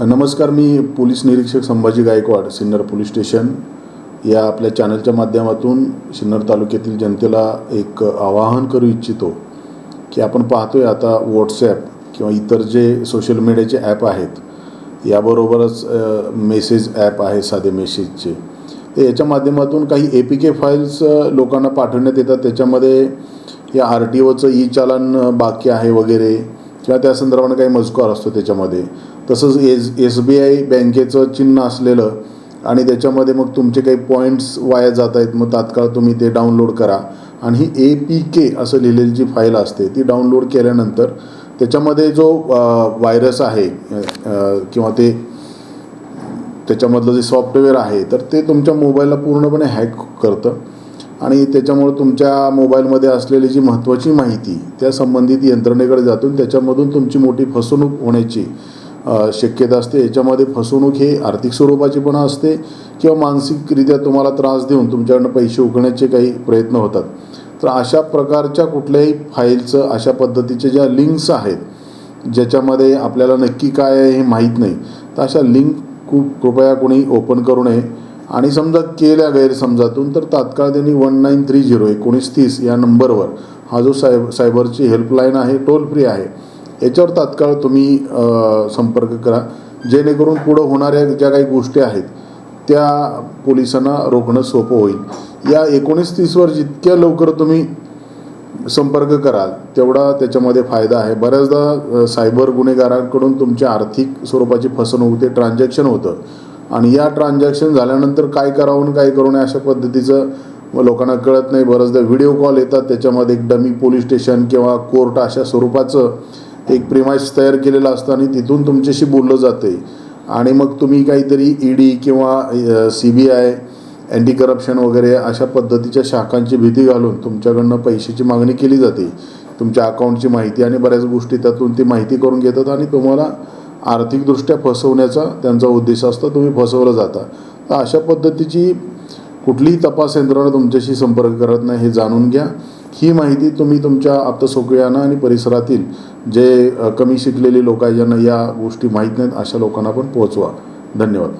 नमस्कार मी पोलीस निरीक्षक संभाजी गायकवाड सिन्नर पोलीस स्टेशन. या आपल्या चॅनलच्या माध्यमातून सिन्नर तालुक्यातील जनतेला एक आवाहन करू इच्छितो की आपण पाहतोय आता व्हॉट्सॲप किंवा इतर जे सोशल मीडियाचे ॲप आहेत याबरोबरच मेसेज ॲप आहे साधे मेसेजचे तर याच्या माध्यमातून काही ए पी के फाईल्स लोकांना पाठवण्यात येतात. त्याच्यामध्ये या आर टी ओचं ई चालन बाकी आहे वगैरे किंवा त्या संदर्भानं काही मजकूर असतो त्याच्यामध्ये. तसंच एस एस बी आय बँकेचं चिन्ह असलेलं आणि त्याच्यामध्ये मग तुमचे काही पॉईंट्स वाया जात आहेत मग तात्काळ तुम्ही ते डाउनलोड करा. आणि ही ए पी के असं लिहिलेली जी फाईल असते ती डाउनलोड केल्यानंतर त्याच्यामध्ये जो व्हायरस आहे किंवा ते त्याच्यामधलं जे सॉफ्टवेअर आहे तर ते तुमच्या मोबाईलला पूर्णपणे हॅक करतं. आणि त्याच्यामुळे तुमच्या मोबाईलमध्ये असलेली जी महत्त्वाची माहिती त्या संबंधित यंत्रणेकडे जातून त्याच्यामधून तुमची मोठी फसवणूक होण्याची शक्यता असते. याच्यामध्ये फसवणूक हे आर्थिक स्वरूपाची पण असते किंवा मानसिकरित्या तुम्हाला त्रास देऊन तुमच्याकडनं पैसे उकळण्याचे काही प्रयत्न होतात. तर अशा प्रकारच्या कुठल्याही फाईलचं अशा पद्धतीच्या ज्या लिंक्स आहेत ज्याच्यामध्ये आपल्याला नक्की काय आहे हे माहीत नाही तर अशा लिंक खूप कृपया कोणी ओपन करू नये. आणि समजा केल्या गैरसमजातून तर तात्काळ त्यांनी वन नाईन थ्री झिरो एकोणीस तीस या नंबरवर हा जो सायब सायबरची हेल्पलाईन आहे टोल फ्री आहे याच्यावर तात्काळ तुम्ही संपर्क करा. जेणेकरून पुढं होणाऱ्या ज्या काही गोष्टी आहेत त्या पोलिसांना रोखणं सोपं होईल. या एकोणीस तीसवर जितक्या लवकर तुम्ही संपर्क कराल तेवढा त्याच्यामध्ये फायदा आहे. बऱ्याचदा सायबर गुन्हेगारांकडून तुमच्या आर्थिक स्वरूपाची फसवणूक होते ट्रान्झॅक्शन होतं. आणि या ट्रान्झॅक्शन झाल्यानंतर काय करावं काय करू नये अशा पद्धतीचं लोकांना कळत नाही. बऱ्याचदा व्हिडिओ कॉल येतात त्याच्यामध्ये एक डमी पोलीस स्टेशन किंवा कोर्ट अशा स्वरूपाचं एक प्रिमाइस तयार केलेलं असतं आणि तिथून तुमच्याशी बोललं जाते आणि मग तुम्ही काहीतरी ई डी किंवा C B I anti corruption वगैरे अशा पद्धतीच्या शाखांची भीती घालून तुमच्याकडनं पैशाची मागणी केली जाते. तुमच्या अकाउंटची माहिती आणि बऱ्याच गोष्टी त्यातून ती माहिती करून घेतात आणि तुम्हाला आर्थिकदृष्ट्या फसवण्याचा त्यांचा उद्देश असतो तुम्ही फसवलं जाता. तर अशा पद्धतीची कुठलीही तपास यंत्रणा तुमच्याशी संपर्क करत नाही हे जाणून घ्या. ही माहिती तुम्ही तुमच्या आप्तसोकयांना आणि परिसरातील जे कमी शिकलेले लोक आहे ज्यांना या गोष्टी माहीत नाहीत अशा लोकांना पण पोहोचवा. धन्यवाद.